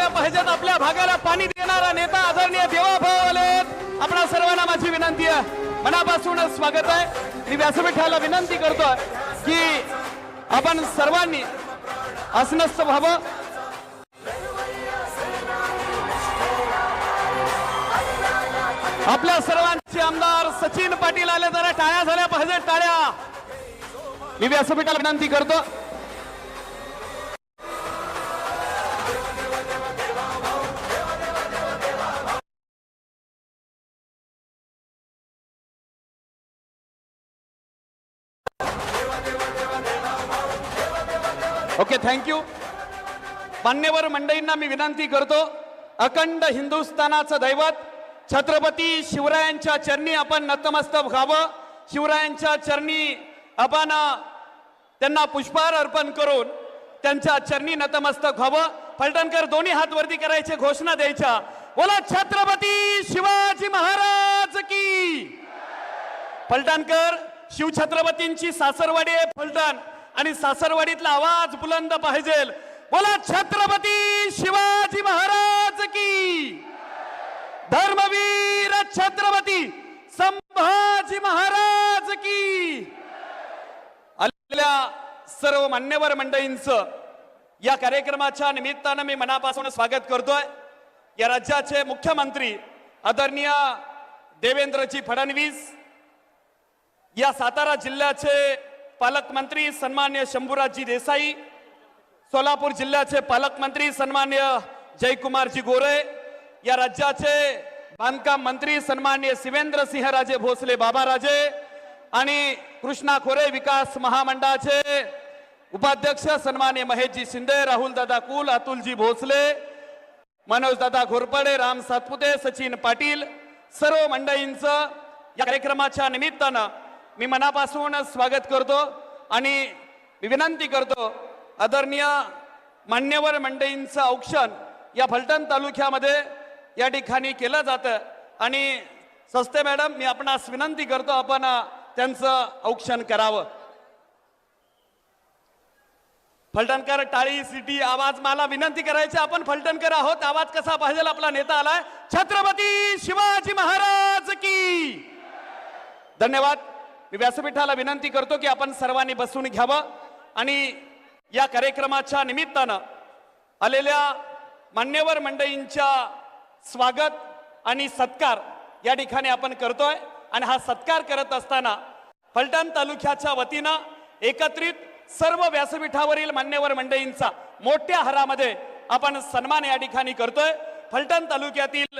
झाल्या पाहिजेत आपल्या भागाला पाणी देणारा नेता आदरणीय देवाभाऊ आले आपणा सर्वांना माझी विनंती आहे. मनापासून स्वागत आहे. मी व्यासपीठाला विनंती करतो की आपण सर्वांनी असनस्त व्हावं. आपल्या सर्वांचे आमदार सचिन पाटील आले जरा टाळ्या झाल्या पाहिजेत टाळ्या. मी व्यासपीठाला विनंती करतो. ओके थँक्यू मान्यवर मंडळींना मी विनंती करतो अखंड हिंदुस्थानाचं दैवत छत्रपती शिवरायांच्या चरणी आपण नतमस्तक व्हावं. शिवरायांच्या चरणी आपण त्यांना पुष्पहार अर्पण करून त्यांच्या चरणी नतमस्तक व्हावं. फलटणकर दोन्ही हात वरती करायचे घोषणा द्यायच्या. बोला छत्रपती शिवाजी महाराज की फलटणकर शिवछत्रपतींची सासरवाडी आहे फलटण आणि सासरवाडीतला आवाज बुलंद पाहिजे. बोला छत्रपती शिवाजी महाराज की. धर्मवीर छत्रपती संभाजी महाराज की. आलेल्या सर्व मान्यवर मंडळींच या कार्यक्रमाच्या निमित्तानं मी मनापासून स्वागत करतोय. या राज्याचे मुख्यमंत्री आदरणीय देवेंद्रजी फडणवीस या सातारा जिल्ह्याचे पालकमंत्री सन्मान्य शंभूराजजी देसाई सोलापूर जिल्ह्याचे पालकमंत्री सन्मान्य जयकुमारजी गोरे या राज्याचे बांधकाम मंत्री सन्मान्य शिवेंद्र सिंहराजे भोसले बाबाराजे आणि कृष्णा खोरे विकास महामंडळाचे उपाध्यक्ष सन्मान्य महेशजी शिंदे राहुल दादा कुल अतुलजी भोसले मनोज दादा घोरपडे राम सातपुते सचिन पाटील सर्व मंडळींचं या कार्यक्रमाच्या निमित्तानं मी मनापासून स्वागत करतो आणि विनंती करतो आदरणीय मान्यवर मंडळींचं औक्षण या फलटण तालुक्यामध्ये या ठिकाणी केलं जातं. आणि सस्ते मॅडम मी आपणास विनंती करतो आपण त्यांचं औक्षण करावं. फलटणकर टाळी सिटी आवाज मला विनंती करायची आपण फलटणकर आहोत. आवाज कसा पाहिजे आपला नेता आलाय? छत्रपती शिवाजी महाराज की! धन्यवाद. मी व्यासपीठाला विनंती करतो की आपण सर्वांनी बसून घ्यावं आणि या कार्यक्रमाच्या निमित्तानं आलेल्या मान्यवर मंडळींच्या स्वागत आणि सत्कार या ठिकाणी आपण करतोय. आणि हा सत्कार करत असताना फलटण तालुक्याच्या वतीनं एकत्रित सर्व व्यासपीठावरील मान्यवर मंडळींचा मोठ्या हारामध्ये आपण सन्मान या ठिकाणी करतोय. फलटण तालुक्यातील